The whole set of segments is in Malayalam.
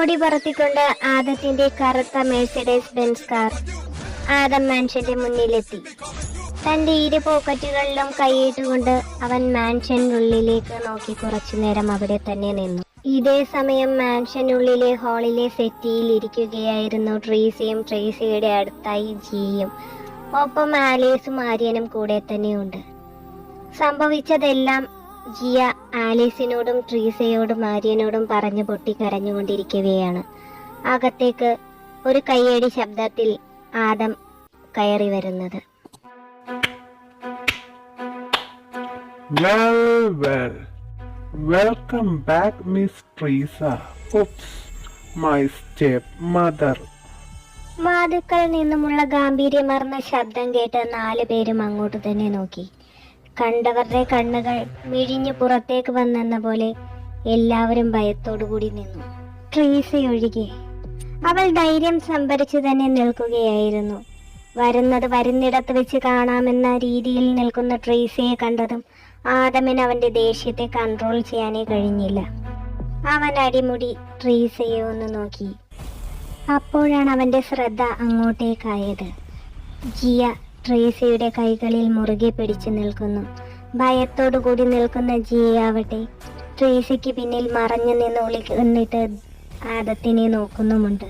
പൊടി പറത്തിക്കൊണ്ട് ആദത്തിന്റെ കറുത്ത മെഴ്സിഡസ് ബെൻസ് കാർ ആദം മാൻഷന്റെ മുന്നിലെത്തി. തന്റെ ഇരു പോക്കറ്റുകളിലും കൈയിട്ടുകൊണ്ട് അവൻ മാൻഷനുള്ളിലേക്ക് നോക്കി കുറച്ചു നേരം അവിടെ തന്നെ നിന്നു. ഇതേ സമയം മാൻഷനുള്ളിലെ ഹാളിലെ സെറ്റിയിൽ ഇരിക്കുകയായിരുന്നു ട്രീസിയും ട്രീസിയുടെ അടുത്തായി ജിയും. ഒപ്പം ആലീസും ആര്യനും കൂടെ തന്നെയുണ്ട് സംഭവിച്ചതെല്ലാം ജിയ ആലീസിനോടും ട്രീസയോടും ആര്യനോടും പറഞ്ഞു പൊട്ടി കരഞ്ഞുകൊണ്ടിരിക്കുകയാണ് അകത്തേക്ക് ഒരു കയ്യടി ശബ്ദത്തിൽ ആദം കയറി വരുന്നത് Well, well. Welcome back, Miss Teresa. Oops, my stepmother. വാതുക്കൾ നിന്നുമുള്ള ഗാംഭീര്യമാർന്ന ശബ്ദം കേട്ട് നാലു പേരും അങ്ങോട്ട് തന്നെ നോക്കി കണ്ടവരുടെ കണ്ണുകൾ മിഴിഞ്ഞു പുറത്തേക്ക് വന്നെന്ന പോലെ എല്ലാവരും ഭയത്തോടു കൂടി നിന്നു. ട്രീസയൊഴികെ അവൾ ധൈര്യം സംഭരിച്ചു തന്നെ നിൽക്കുകയായിരുന്നു. വരുന്നത് വരുന്നിടത്ത് വെച്ച് കാണാമെന്ന രീതിയിൽ നിൽക്കുന്ന ട്രീസയെ കണ്ടതും ആദമിന് അവന്റെ ദേഷ്യത്തെ കൺട്രോൾ ചെയ്യാനേ കഴിഞ്ഞില്ല. അവൻ അടിമുടി ട്രീസയെ ഒന്ന് നോക്കി. അപ്പോഴാണ് അവന്റെ ശ്രദ്ധ അങ്ങോട്ടേക്കായത്. ജിയ ട്രേസയുടെ കൈകളിൽ മുറുകെ പിടിച്ചു നിൽക്കുന്നു. ഭയത്തോടു കൂടി നിൽക്കുന്ന ജിയയാവട്ടെ ട്രേസയ്ക്ക് പിന്നിൽ മറഞ്ഞു നിന്ന് ഒളിക്കുന്നിട്ട് ആദത്തിനെ നോക്കുന്നുമുണ്ട്.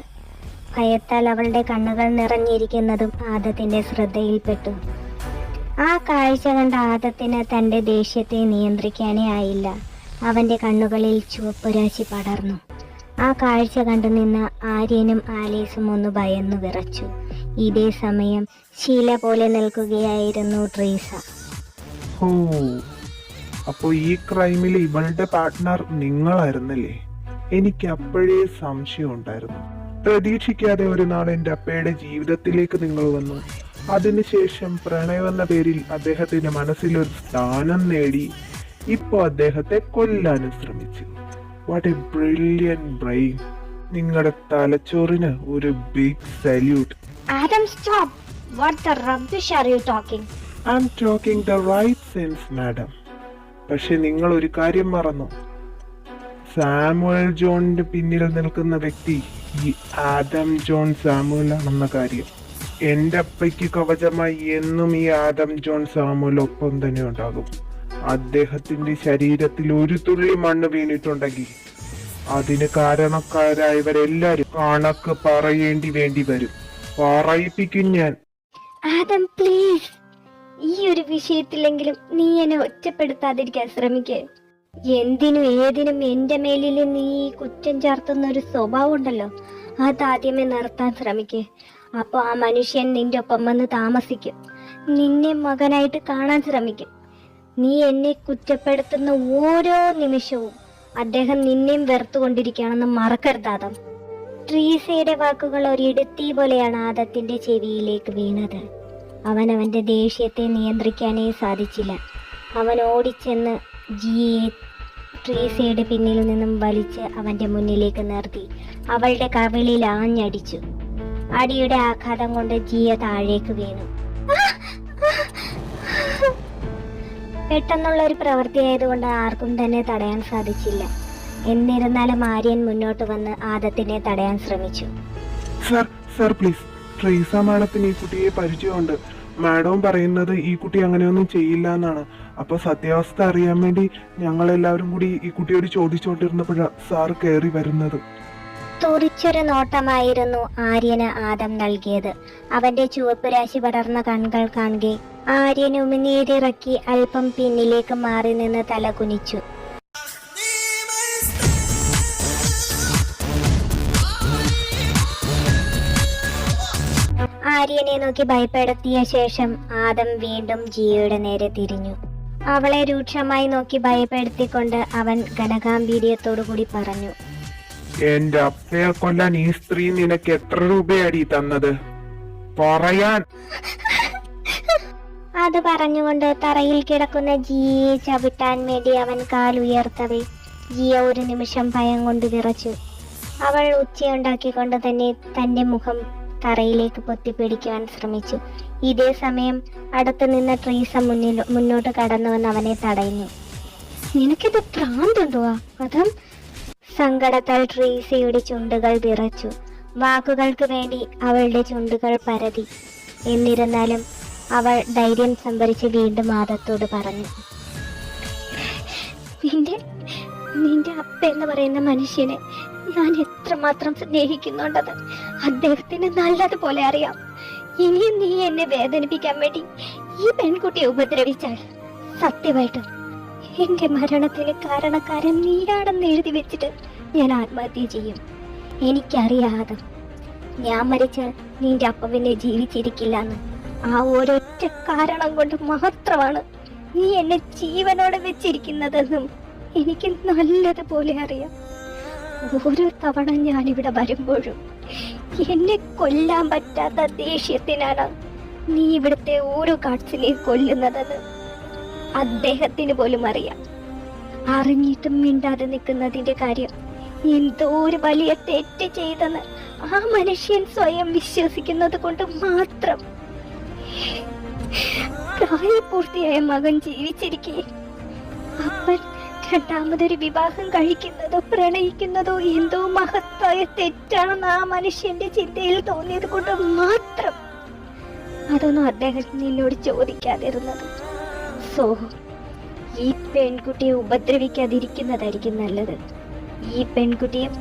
ഭയത്താൽ അവളുടെ കണ്ണുകൾ നിറഞ്ഞിരിക്കുന്നതും ആദത്തിന്റെ ശ്രദ്ധയിൽപ്പെട്ടു. ആ കാഴ്ച കണ്ട ആദത്തിന് തന്റെ ദേഷ്യത്തെ നിയന്ത്രിക്കാനേ ആയില്ല. അവന്റെ കണ്ണുകളിൽ ചുവപ്പുരാശി പടർന്നു. ആ കാഴ്ച കണ്ടു നിന്ന ആര്യനും ആലീസും ഒന്ന് ഭയന്നു വിറച്ചു. ഇതേ സമയം ശീല പോലെ നിൽക്കുകയായിരുന്നു ട്രീസ. ഓ അപ്പോ ഈ ക്രൈമിൽ ഇവളുടെ പാർട്ട്ണർ നിങ്ങളായിരുന്നല്ലേ? എനിക്ക് അപ്പോഴേ സംശയം ഉണ്ടായിരുന്നു. പ്രതീക്ഷിക്കാതെ ഒരു നാൾ എന്റെ അപ്പയുടെ ജീവിതത്തിലേക്ക് നിങ്ങൾ വന്നു. അതിനുശേഷം പ്രണയമെന്ന പേരിൽ അദ്ദേഹത്തിന്റെ മനസ്സിൽ ഒരു സ്ഥാനം നേടി. ഇപ്പോ അദ്ദേഹത്തെ കൊല്ലാനും ശ്രമിച്ചു. വാട്ട് എ ബ്രില്യൻ ബ്രെയിൻ നിങ്ങളുടെ തലച്ചോറിന് ഒരു big salute Adam stop what the rubbish are you talking? I'm talking the right things, madam. പക്ഷെ നിങ്ങൾ ഒരു കാര്യം മറന്നു. സാമുവൽ ജോണിന്റെ പിന്നിൽ നിൽക്കുന്ന വ്യക്തി ഈ ആദം ജോൺ സാമുവൽ ആണെന്ന കാര്യം. എന്റെ അപ്പയ്ക്ക് കവചമായി എന്നും ഈ ആദം ജോൺ സാമുവൽ ഒപ്പം തന്നെ ഉണ്ടാകും. അദ്ദേഹത്തിന്റെ ശരീരത്തിൽ ഒരു തുള്ളി മണ്ണ് വീണിട്ടുണ്ടെങ്കിൽ അതിന് കാരണക്കാരായവരെല്ലാരും കണക്ക് പറയേണ്ടി വേണ്ടി വരും. പറയിപ്പിക്കും ഞാൻ. ആദം പ്ലീസ് ഈ ഒരു വിഷയത്തിലെങ്കിലും നീ എന്നെ ഒറ്റപ്പെടുത്താതിരിക്കാൻ ശ്രമിക്കേ. എന്തിനും ഏതിനും എന്റെ മേലിൽ നീ കുറ്റം ചാർത്തുന്ന ഒരു സ്വഭാവം ഉണ്ടല്ലോ അതാദ്യമേ നിർത്താൻ ശ്രമിക്കേ. അപ്പൊ ആ മനുഷ്യൻ നിന്റെ ഒപ്പം വന്ന് താമസിക്കും. നിന്നെ മകനായിട്ട് കാണാൻ ശ്രമിക്കും. നീ എന്നെ കുറ്റപ്പെടുത്തുന്ന ഓരോ നിമിഷവും അദ്ദേഹം നിന്നെയും വെറുത്തുകൊണ്ടിരിക്കുകയാണെന്ന് മറക്കരുത് ആദം. ട്രീസയുടെ വാക്കുകൾ ഒരിടുത്തി പോലെയാണ് ആദത്തിന്റെ ചെവിയിലേക്ക് വീണത്. അവൻ അവന്റെ ദേഷ്യത്തെ നിയന്ത്രിക്കാനേ സാധിച്ചില്ല. അവൻ ഓടിച്ചെന്ന് ജിയെ ട്രീസയുടെ പിന്നിൽ നിന്നും വലിച്ച് അവന്റെ മുന്നിലേക്ക് നിർത്തി. അവളുടെ കവിളിൽ ആഞ്ഞടിച്ചു. അടിയുടെ ആഘാതം കൊണ്ട് ജിയ താഴേക്ക് വീണു. പെട്ടെന്നുള്ള ഒരു പ്രവൃത്തിയായതുകൊണ്ട് ആർക്കും തന്നെ തടയാൻ സാധിച്ചില്ല. എന്നിരുന്നാലും ആര്യൻ മുന്നോട്ട് വന്ന് ആദത്തിനെ തടയാൻ ശ്രമിച്ചു. Sir sir please. ട്രീസ മാഡത്തിന് ഈ കുട്ടിയെ പരിചയമുണ്ട്. മാഡവും പറയുന്നത് ഈ കുട്ടി അങ്ങനെയൊന്നും ചെയ്യില്ല എന്നാണ്. അപ്പൊ സത്യാവസ്ഥ അറിയാൻ വേണ്ടി ഞങ്ങൾ എല്ലാവരും കൂടി ഈ കുട്ടിയോട് ചോദിച്ചുകൊണ്ടിരുന്നപ്പോഴാണ് സാർ കയറി വരുന്നത്. തുറിച്ചൊരു നോട്ടമായിരുന്നു ആര്യന് ആദം നൽകിയത്. അവന്റെ ചുവപ്പ് രാശി പടർന്ന കൺകൾ കാണുകെ ആര്യൻ ഉമിനീരിറക്കി അല്പം പിന്നിലേക്ക് മാറി നിന്ന് തല കുനിച്ചു. ആര്യനെ നോക്കി ഭയപ്പെടുത്തിയ ശേഷം ആദം വീണ്ടും ജിയയുടെ നേരെ തിരിഞ്ഞു. അവളെ രൂക്ഷമായി നോക്കി ഭയപ്പെടുത്തിക്കൊണ്ട് അവൻ ഘനഗാംഭീര്യത്തോടു കൂടി പറഞ്ഞു എന്റെ അപ്പയെ കൊല്ലാൻ ഈ സ്ത്രീ നിനക്ക് എത്ര രൂപയടി തന്നത്? പറയാൻ. അത് പറഞ്ഞുകൊണ്ട് തറയിൽ കിടക്കുന്ന ജിയെ ചവിട്ടാൻ വേണ്ടി അവൻ കാൽ ഉയർത്തവേ ജിയ ഒരു നിമിഷം ഭയം കൊണ്ട് വിറച്ചു. അവൾ ഉച്ചയുണ്ടാക്കിക്കൊണ്ട് തന്നെ തന്റെ മുഖം തറയിലേക്ക് പൊത്തിപ്പിടിക്കുവാൻ ശ്രമിച്ചു. ഇതേ സമയം അടുത്ത് നിന്ന ട്രീസ മുന്നിൽ മുന്നോട്ട് കടന്നു വന്ന് അവനെ തടയുന്നു. നിനക്കിത് ഭ്രാന്തുണ്ടോ അതും സങ്കടത്താൽ ട്രീസയുടെ ചുണ്ടുകൾ വിറച്ചു. വാക്കുകൾക്ക് വേണ്ടി അവളുടെ ചുണ്ടുകൾ പരതി. എന്നിരുന്നാലും അവൾ ധൈര്യം സംഭരിച്ച് വീണ്ടും ആദത്തോട് പറഞ്ഞു. നിന്റെ നിന്റെ അപ്പ എന്ന് പറയുന്ന മനുഷ്യനെ ഞാൻ എത്രമാത്രം സ്നേഹിക്കുന്നുണ്ടത്. അദ്ദേഹത്തിന് നല്ലതുപോലെ അറിയാം. ഇനിയും നീ എന്നെ വേദനിപ്പിക്കാൻ വേണ്ടി ഈ പെൺകുട്ടിയെ ഉപദ്രവിച്ചാൽ സത്യമായിട്ടും എന്റെ മരണത്തിന് കാരണക്കാരൻ നീയാണെന്ന് എഴുതി വെച്ചിട്ട് ഞാൻ ആത്മഹത്യ ചെയ്യും. എനിക്കറിയാതെ ഞാൻ മരിച്ചാൽ നിന്റെ അപ്പവിനെ പിന്നെ ജീവിച്ചിരിക്കില്ലെന്ന് ആ ഒരൊറ്റ കാരണം കൊണ്ട് മാത്രമാണ് നീ എന്നെ ജീവനോടെ വെച്ചിരിക്കുന്നതെന്നും എനിക്ക് നല്ലതുപോലെ അറിയാം. ഓരോ തവണ ഞാനിവിടെ വരുമ്പോഴും എന്നെ കൊല്ലാൻ പറ്റാത്ത ദേഷ്യത്തിനാണ് നീ ഇവിടുത്തെ ഓരോ കാട്സിനെയും കൊല്ലുന്നതെന്ന് അദ്ദേഹത്തിന് പോലും അറിയാം. അറിഞ്ഞിട്ടും മിണ്ടാതെ നിൽക്കുന്നതിന്റെ കാര്യം എന്തോ ഒരു വലിയ തെറ്റ് ചെയ്തെന്ന് ആ മനുഷ്യൻ സ്വയം വിശ്വസിക്കുന്നത് കൊണ്ട് മാത്രം. പ്രായപൂർത്തിയായ മകൻ ജീവിച്ചിരിക്കെ. അപ്പൻ രണ്ടാമതൊരു വിവാഹം കഴിക്കുന്നതോ പ്രണയിക്കുന്നതോ എന്തോ മഹത്തായ തെറ്റാണെന്ന് ആ മനുഷ്യന്റെ ചിന്തയിൽ തോന്നിയത് കൊണ്ട് മാത്രം അതൊന്നും അദ്ദേഹത്തിന് നിന്നോട് ചോദിക്കാതിരുന്നത്. സോ ഈ പെൺകുട്ടിയെ ഉപദ്രവിക്കാതിരിക്കുന്നതായിരിക്കും നല്ലത്. ഈ പെൺകുട്ടിയും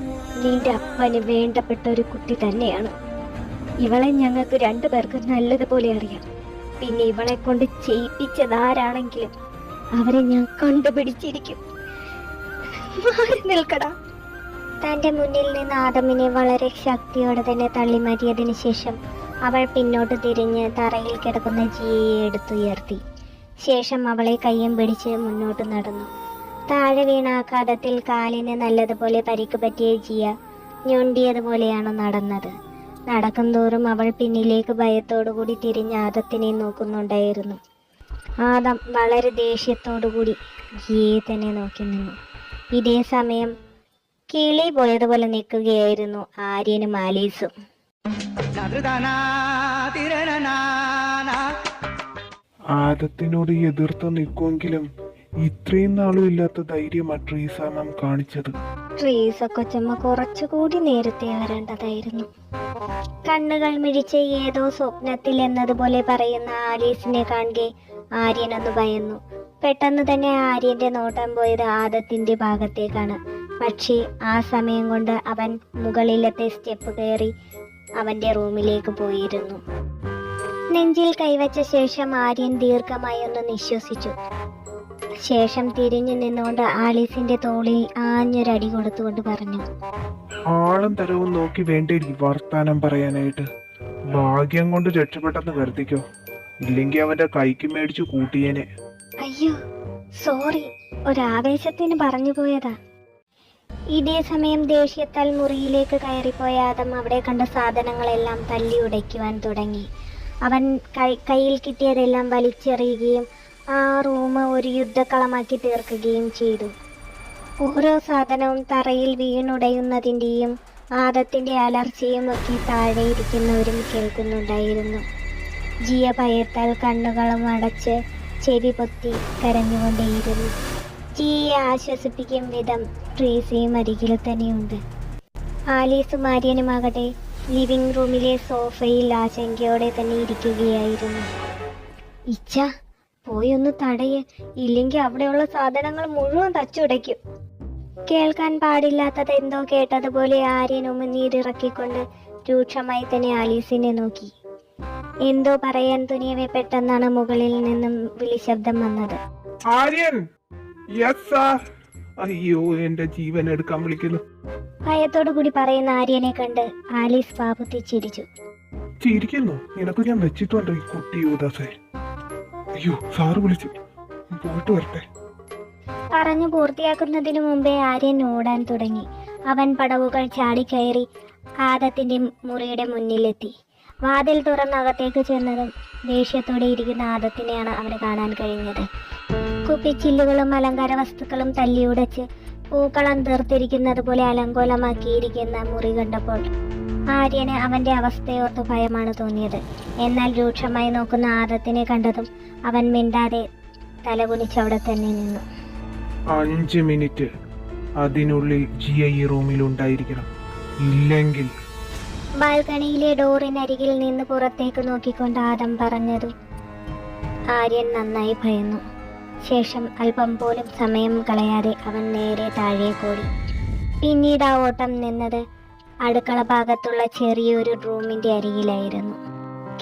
നിന്റെ അപ്പന് വേണ്ടപ്പെട്ട ഒരു കുട്ടി തന്നെയാണ്. ഇവളെ ഞങ്ങൾക്ക് രണ്ടു രണ്ടുപേർക്ക് നല്ലതുപോലെ അറിയാം. പിന്നെ ഇവളെ കൊണ്ട് ചെയ്യിപ്പിച്ചതാരാണെങ്കിലും അവരെ ഞാൻ കണ്ടുപിടിച്ചിരിക്കും. തന്റെ മുന്നിൽ നിന്ന് ആദമിനെ വളരെ ശക്തിയോടെ തന്നെ തള്ളി മാറ്റിയതിനു ശേഷം അവൾ പിന്നോട്ട് തിരിഞ്ഞ് തറയിൽ കിടക്കുന്ന ജിയെ എടുത്തുയർത്തി. ശേഷം അവളെ കയ്യും പിടിച്ച് മുന്നോട്ട് നടന്നു. താഴെ വീണ ആഘാതത്തിൽ കാലിന് നല്ലതുപോലെ പരിക്ക് പറ്റിയ ജിയ ഞൊണ്ടിയതുപോലെയാണ് നടന്നത്. നടക്കും തോറും അവൾ പിന്നിലേക്ക് ഭയത്തോടുകൂടി തിരിഞ്ഞ് ആദത്തിനെ നോക്കുന്നുണ്ടായിരുന്നു. ആദം വളരെ ദേഷ്യത്തോടുകൂടി ജിയെ തന്നെ നോക്കി നിന്നു. ഇതേ സമയം കിളി പോയതുപോലെ നിൽക്കുകയായിരുന്നു ആര്യനും ആലീസും. ആദത്തിനോട് എതിർത്ത് നിൽക്കുമെങ്കിലും ഇത്രയും നാളും ഇല്ലാത്ത ധൈര്യം ട്രീസ നാം കാണിച്ചത്. ട്രീസ കൊച്ചമ്മ കുറച്ചുകൂടി നേരത്തെ വരേണ്ടതായിരുന്നു. കണ്ണുകൾ മിഴിച്ച് ഏതോ സ്വപ്നത്തിൽ എന്നതുപോലെ പറയുന്ന ആലീസിനെ കാണുകെ ആര്യനൊന്ന് ഭയന്നു. പെട്ടെന്ന് തന്നെ ആര്യന്റെ നോട്ടം പോയത് ആദത്തിന്റെ ഭാഗത്തേക്കാണ്. പക്ഷേ ആ സമയം കൊണ്ട് അവൻ മുകളിലത്തെ സ്റ്റെപ്പ് കയറി അവന്റെ റൂമിലേക്ക് പോയിരുന്നു. നെഞ്ചിൽ കൈവച്ച ശേഷം ആര്യൻ ദീർഘമായി ഒന്ന് നിശ്വസിച്ചു. ശേഷം തിരിഞ്ഞു നിന്നുകൊണ്ട് ആലീസിന്റെ തോളിൽ ആഞ്ഞൊരടി കൊടുത്തുകൊണ്ട് പറഞ്ഞു. ആളും തരവും നോക്കി വേണ്ടി വർത്താനം പറയാനായിട്ട്? ഭാഗ്യം കൊണ്ട് രക്ഷപ്പെട്ടെന്ന് കരുതിക്കോ. ഇല്ലെങ്കിൽ അവന്റെ കൈക്ക് മേടിച്ചു കൂട്ടിയേനെ. അയ്യോ സോറി. ഒരാവേശത്തിന് പറഞ്ഞു പോയതാ. ഇതേ സമയം ദേഷ്യത്താൽ മുറിയിലേക്ക് കയറിപ്പോയ ആദം അവിടെ കണ്ട സാധനങ്ങളെല്ലാം തല്ലി ഉടയ്ക്കുവാൻ തുടങ്ങി. അവൻ കൈ കയ്യിൽ കിട്ടിയതെല്ലാം വലിച്ചെറിയുകയും ആ റൂം ഒരു യുദ്ധക്കളമാക്കി തീർക്കുകയും ചെയ്തു. ഓരോ സാധനവും തറയിൽ വീണുടയുന്നതിന്റെയും ആദത്തിന്റെ അലർച്ചയും ഒക്കെ താഴെ ഇരിക്കുന്നവരും കേൾക്കുന്നുണ്ടായിരുന്നു. ജിയ ഭയത്താൽ കണ്ണുകളും അടച്ച് ചെവി പൊത്തി കരഞ്ഞുകൊണ്ടേയിരുന്നു. ജിയെ ആശ്വസിപ്പിക്കും വിധം ട്രീസയും അരികിൽ തന്നെയുണ്ട്. ആലീസ് മാര്യനുമാകട്ടെ ലിവിംഗ് റൂമിലെ സോഫയിൽ ആശങ്കയോടെ തന്നെ ഇരിക്കുകയായിരുന്നു. ഇച്ച പോയി ഒന്ന് തടയ്. ഇല്ലെങ്കിൽ അവിടെയുള്ള സാധനങ്ങൾ മുഴുവൻ തച്ചുടയ്ക്കും. കേൾക്കാൻ പാടില്ലാത്തത് എന്തോ കേട്ടതുപോലെ ആര്യൻ ഉമിനീരിറക്കിക്കൊണ്ട് രൂക്ഷമായി തന്നെ ആലീസിനെ നോക്കി. എന്തോ പറയാൻ തുനിയവെ പെട്ടെന്നാണ് മുകളിൽ നിന്നും വിളിശബ്ദം വന്നത്. ആര്യൻ! അയ്യോ എന്റെ ജീവൻ എടുക്കാൻ വിളിക്കുന്നു. ഭയത്തോടു കൂടി പറയുന്ന ആര്യനെ കണ്ട് ആലീസ് പാപത്തി ചിരിച്ചു. ചിരിക്കുന്നു. നിനക്ക് ഞാൻ വെച്ചിട്ടുണ്ട് ഈ കുട്ടി യൂദാസെ അയ്യോ സാറ് വിളിച്ചു പോയിട്ട് വരട്ടെ. പറഞ്ഞു പൂർത്തിയാക്കുന്നതിനു മുമ്പേ ആര്യൻ ഓടാൻ തുടങ്ങി. അവൻ പടവുകൾ ചാടിക്കയറി ആദത്തിന്റെ മുറിയുടെ മുന്നിലെത്തി. വാതിൽ തുറന്ന് അകത്തേക്ക് ചെന്നതും ദേഷ്യത്തോടെ ഇരിക്കുന്ന ആദത്തിനെയാണ് അവന് കാണാൻ കഴിഞ്ഞത്. കുപ്പിച്ചില്ലുകളും അലങ്കാര വസ്തുക്കളും തല്ലിയുടച്ച് പൂക്കളം തീർത്തിരിക്കുന്നത് പോലെ അലങ്കോലമാക്കിയിരിക്കുന്ന മുറി കണ്ടപ്പോൾ ആര്യന് അവന്റെ അവസ്ഥയോർത്ത് ഭയമാണ് തോന്നിയത്. എന്നാൽ രൂക്ഷമായി നോക്കുന്ന ആദത്തിനെ കണ്ടതും അവൻ മിണ്ടാതെ തലകുനിച്ച് അവിടെ തന്നെ നിന്നു. അഞ്ച് മിനിറ്റ് അതിനുള്ളിൽ ജിയ ഈ റൂമിൽ ഉണ്ടായിരിക്കണം. ഇല്ലെങ്കിൽ ബാൽക്കണിയിലെ ഡോറിനരികിൽ നിന്ന് പുറത്തേക്ക് നോക്കിക്കൊണ്ട് ആദം പറഞ്ഞതും ആര്യൻ നന്നായി ഭയന്നു. ശേഷം അല്പം പോലും സമയം കളയാതെ അവൻ നേരെ താഴെ കൂടി പിന്നീട് ആ ഓട്ടം നിന്നത് അടുക്കള ഭാഗത്തുള്ള ചെറിയൊരു റൂമിന്റെ അരികിലായിരുന്നു.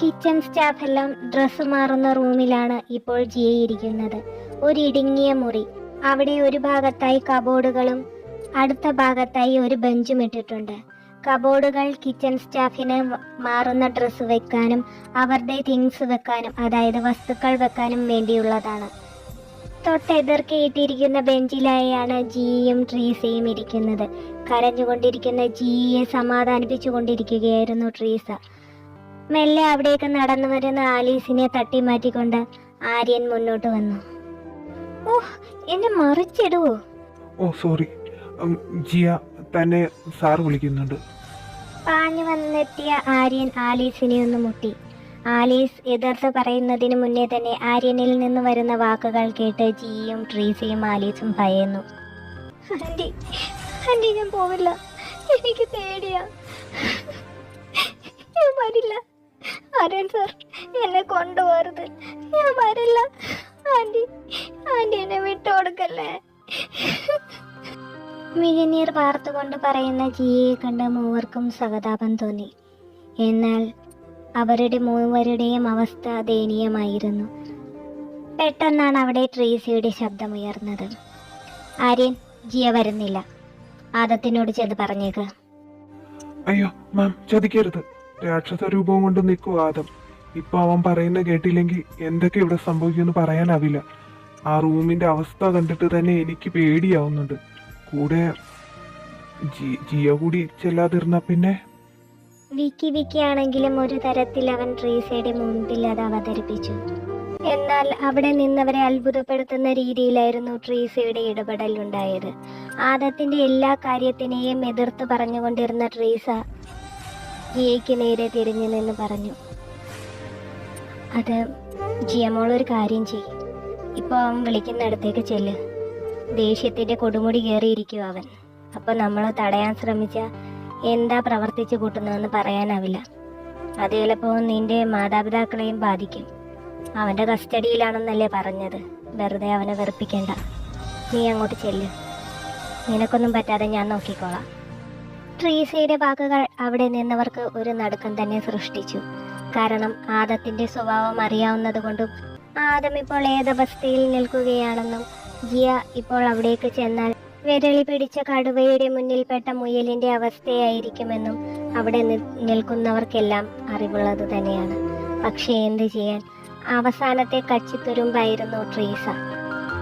കിച്ചൺ സ്റ്റാഫ് എല്ലാം ഡ്രസ്സ് മാറുന്ന റൂമിലാണ് ഇപ്പോൾ ജിയയിരിക്കുന്നത് ഒരു ഇടുങ്ങിയ മുറി. അവിടെ ഒരു ഭാഗത്തായി കബോർഡുകളും അടുത്ത ഭാഗത്തായി ഒരു ബെഞ്ചും ഇട്ടിട്ടുണ്ട്. കബോർഡുകൾ കിച്ചൺ സ്റ്റാഫിന് മാറുന്ന ഡ്രസ്സ് വെക്കാനും അവരുടെ തിങ്സ് വെക്കാനും അതായത് വസ്തുക്കൾ വെക്കാനും വേണ്ടിയുള്ളതാണ്. തൊട്ടെതിർക്കേറ്റിരിക്കുന്ന ബെഞ്ചിലായാണ് ജിയും ട്രീസയും ഇരിക്കുന്നത്. കരഞ്ഞുകൊണ്ടിരിക്കുന്ന ജീയെ സമാധാനിപ്പിച്ചു കൊണ്ടിരിക്കുകയായിരുന്നു ട്രീസ. മെല്ലെ അവിടേക്ക് നടന്നു വരുന്ന ആലീസിനെ തട്ടി മാറ്റിക്കൊണ്ട് ആര്യൻ മുന്നോട്ട് വന്നു. ഓഹ് എന്നെ മറിച്ചിടുവോ ഓ സോറി. ജിയ തന്നെ സാർ വിളിക്കുന്നുണ്ട്. പാഞ്ഞു വന്നെത്തിയ ആര്യൻ ആലീസിനെ ഒന്ന് മുട്ടി. ആലീസ് എതിർത്ത് പറയുന്നതിന് മുന്നേ തന്നെ ആര്യനിൽ നിന്ന് വരുന്ന വാക്കുകൾ കേട്ട് ജിയും ട്രീസയും ആലീസും ഭയന്നു. ആന്റി ഞാൻ പോവില്ല. എനിക്ക് പേടിയാ. ഞാൻ വരില്ല. അരുൺ സാർ എന്നെ കൊണ്ടുപോകരുത്. ഞാൻ വരില്ല. ആന്റി ആന്റി എന്നെ വിട്ടു കൊടുക്കല്ലേ? മിഴിനീർ വാർത്തുകൊണ്ട് പറയുന്ന ജിയെ കണ്ട് മൂവർക്കും സഹതാപം തോന്നി. എന്നാൽ അവരുടെ മൂവരുടെയും അവസ്ഥ ദയനീയമായിരുന്നു. പെട്ടെന്നാണ് അവിടെ ട്രീസിയുടെ ശബ്ദമുയർന്നത്. ആര്യൻ ജിയ വരുന്നില്ല. ആദത്തിനോട് ചെന്ന് പറഞ്ഞേക്ക്. അയ്യോ മാം ചതിക്കരുത് രാക്ഷസ രൂപം കൊണ്ട് നിൽക്കൂ ആദം. ഇപ്പൊ അവൻ പറയുന്ന കേട്ടില്ലെങ്കിൽ എന്തൊക്കെ ഇവിടെ സംഭവിക്കുമെന്ന് പറയാനാവില്ല. ആ റൂമിന്റെ അവസ്ഥ കണ്ടിട്ട് തന്നെ എനിക്ക് പേടിയാവുന്നുണ്ട്. കൂടെ ജിയ കൂടി ചെല്ലാതിരുന്ന പിന്നെ? വിക്കി വിക്കി ആണെങ്കിലും ഒരു തരത്തിൽ അവൻ ട്രീസയുടെ മുൻപിൽ അത് അവതരിപ്പിച്ചു. എന്നാൽ അവിടെ നിന്നവരെ അത്ഭുതപ്പെടുത്തുന്ന രീതിയിലായിരുന്നു ട്രീസയുടെ ഇടപെടൽ ഉണ്ടായത് ആദത്തിന്റെ എല്ലാ കാര്യത്തിനെയും എതിർത്ത് പറഞ്ഞുകൊണ്ടിരുന്ന ട്രീസ ജിയയ്ക്ക് നേരെ തിരിഞ്ഞു നിന്ന് പറഞ്ഞു അത് ജിയമോൾ ഒരു കാര്യം ചെയ്യും. ഇപ്പോൾ അവൻ വിളിക്കുന്നിടത്തേക്ക് ചെല്ല്. ദേഷ്യത്തിന്റെ കൊടുമുടി കയറിയിരിക്കും അവൻ. അപ്പോൾ നമ്മൾ തടയാൻ ശ്രമിച്ച എന്താ പ്രവർത്തിച്ചു കൂട്ടുന്നതെന്ന് പറയാനാവില്ല. അത് ചിലപ്പോൾ നിന്റെ മാതാപിതാക്കളെയും ബാധിക്കും. അവന്റെ കസ്റ്റഡിയിലാണെന്നല്ലേ പറഞ്ഞത്. വെറുതെ അവനെ വെറുപ്പിക്കേണ്ട. നീ അങ്ങോട്ട് ചെല്ല്. നിനക്കൊന്നും പറ്റാതെ ഞാൻ നോക്കിക്കോളാം. ട്രീസയുടെ വാക്കുകൾ അവിടെ നിന്നവർക്ക് ഒരു നടുക്കം തന്നെ സൃഷ്ടിച്ചു. കാരണം ആദത്തിന്റെ സ്വഭാവം അറിയാവുന്നതുകൊണ്ടും ആദം ഇപ്പോൾ ഏതവസ്ഥയിൽ നിൽക്കുകയാണെന്നും ജിയ ഇപ്പോൾ അവിടേക്ക് ചെന്നാൽ വിരളി പിടിച്ച കടുവയുടെ മുന്നിൽപ്പെട്ട മുയലിന്റെ അവസ്ഥയായിരിക്കുമെന്നും അവിടെ നിൽക്കുന്നവർക്കെല്ലാം അറിവുള്ളത് തന്നെയാണ്. പക്ഷേ എന്ത് ചെയ്യാൻ? അവസാനത്തെ കച്ചിത്തുരുമ്പായിരുന്നു ട്രീസ.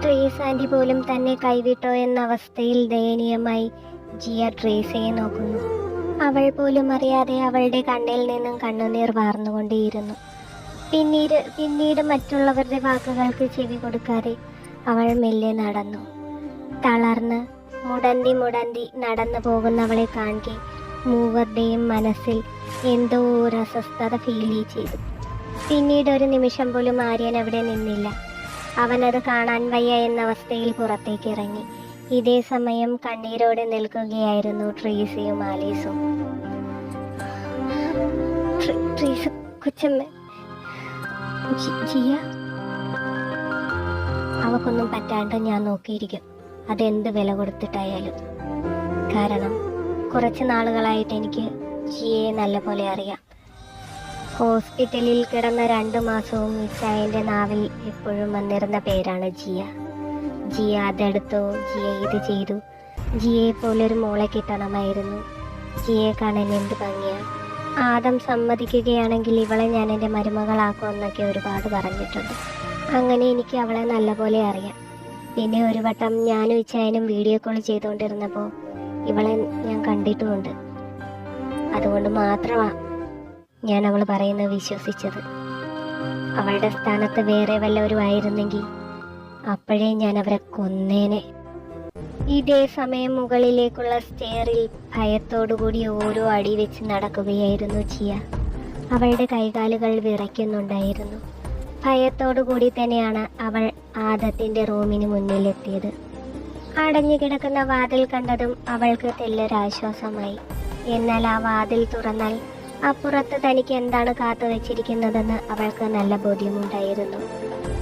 ട്രീസ ആന്റി പോലും തന്നെ കൈവിട്ടോ എന്ന അവസ്ഥയിൽ ദയനീയമായി ജിയ ട്രീസയെ നോക്കുന്നു. അവൾ പോലും അറിയാതെ അവളുടെ കണ്ണിൽ നിന്നും കണ്ണുനീർ വാർന്നുകൊണ്ടേയിരുന്നു. പിന്നീട് പിന്നീട് മറ്റുള്ളവരുടെ വാക്കുകൾക്ക് ചെവി കൊടുക്കാതെ അവൾ മെല്ലെ നടന്നു. തളർന്ന് മുടന്തി മുടന്തി നടന്നു പോകുന്നവളെ കാണുകയും മൂവരുടെയും മനസ്സിൽ എന്തോ ഒരു അസ്വസ്ഥത ഫീൽ ചെയ്തു. പിന്നീട് ഒരു നിമിഷം പോലും ആര്യൻ അവിടെ നിന്നില്ല. അവനത് കാണാൻ വയ്യ എന്ന അവസ്ഥയിൽ പുറത്തേക്ക് ഇറങ്ങി. ഇതേ സമയം കണ്ണീരോടെ നിൽക്കുകയായിരുന്നു ട്രീസിയും ആലീസും. കൊച്ചമ്മ. അവക്കൊന്നും പറ്റാണ്ട് ഞാൻ നോക്കിയിരിക്കും. അതെന്ത് വില കൊടുത്തിട്ടായാലും. കാരണം കുറച്ച് നാളുകളായിട്ട് എനിക്ക് ജിയെ നല്ലപോലെ അറിയാം. ഹോസ്പിറ്റലിൽ കിടന്ന രണ്ടു മാസവും ഇച്ചായന്റെ നാവിൽ എപ്പോഴും വന്നിരുന്ന പേരാണ് ജിയ. ജിയ അതെടുത്തു ജിയ ഇത് ചെയ്തു. ജിയെ പോലൊരു മോളെ കിട്ടണമായിരുന്നു. ജിയെ കാണാൻ എന്ത് ഭംഗിയാ. ആദം സമ്മതിക്കുകയാണെങ്കിൽ ഇവളെ ഞാൻ എന്റെ മരുമകളാക്കുമെന്നൊക്കെ ഒരുപാട് പറഞ്ഞിട്ടുണ്ട്. അങ്ങനെ എനിക്ക് അവളെ നല്ലപോലെ അറിയാം. പിന്നെ ഒരു വട്ടം ഞാനും ഇച്ചായനും വീഡിയോ കോൾ ചെയ്തുകൊണ്ടിരുന്നപ്പോൾ ഇവളെ ഞാൻ കണ്ടിട്ടുമുണ്ട്. അതുകൊണ്ട് മാത്രമാ ഞാൻ അവൾ പറയുന്നത് വിശ്വസിച്ചത്. അവളുടെ സ്ഥാനത്ത് വേറെ വല്ലവരും ആയിരുന്നെങ്കിൽ അപ്പോഴേ ഞാൻ അവരെ കൊന്നേനെ. ഇതേ സമയം മുകളിലേക്കുള്ള സ്റ്റെയറിൽ ഭയത്തോടുകൂടി ഓരോ അടി വെച്ച് നടക്കുകയായിരുന്നു ചിയ. അവളുടെ കൈകാലുകൾ വിറയ്ക്കുന്നുണ്ടായിരുന്നു. ഭയത്തോടുകൂടി തന്നെയാണ് അവൾ ആദത്തിന്റെ റൂമിന് മുന്നിലെത്തിയത്. അടഞ്ഞു കിടക്കുന്ന വാതിൽ കണ്ടതും അവൾക്ക് തെല്ലൊരാശ്വാസമായി. എന്നാൽ ആ വാതിൽ തുറന്നാൽ അപ്പുറത്ത് തനിക്ക് എന്താണ് കാത്തു വെച്ചിരിക്കുന്നതെന്ന് അവൾക്ക് നല്ല ബോധ്യമുണ്ടായിരുന്നു.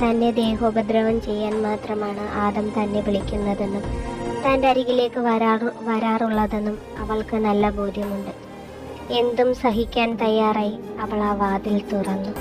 തന്നെ ദേഹോപദ്രവം ചെയ്യാൻ മാത്രമാണ് ആദം തന്നെ വിളിക്കുന്നതെന്നും തന്റെ അരികിലേക്ക് വരാറു വരാറുള്ളതെന്നും അവൾക്ക് നല്ല ബോധ്യമുണ്ട്. എന്തും സഹിക്കാൻ തയ്യാറായി അവൾ ആ വാതിൽ തുറന്നു.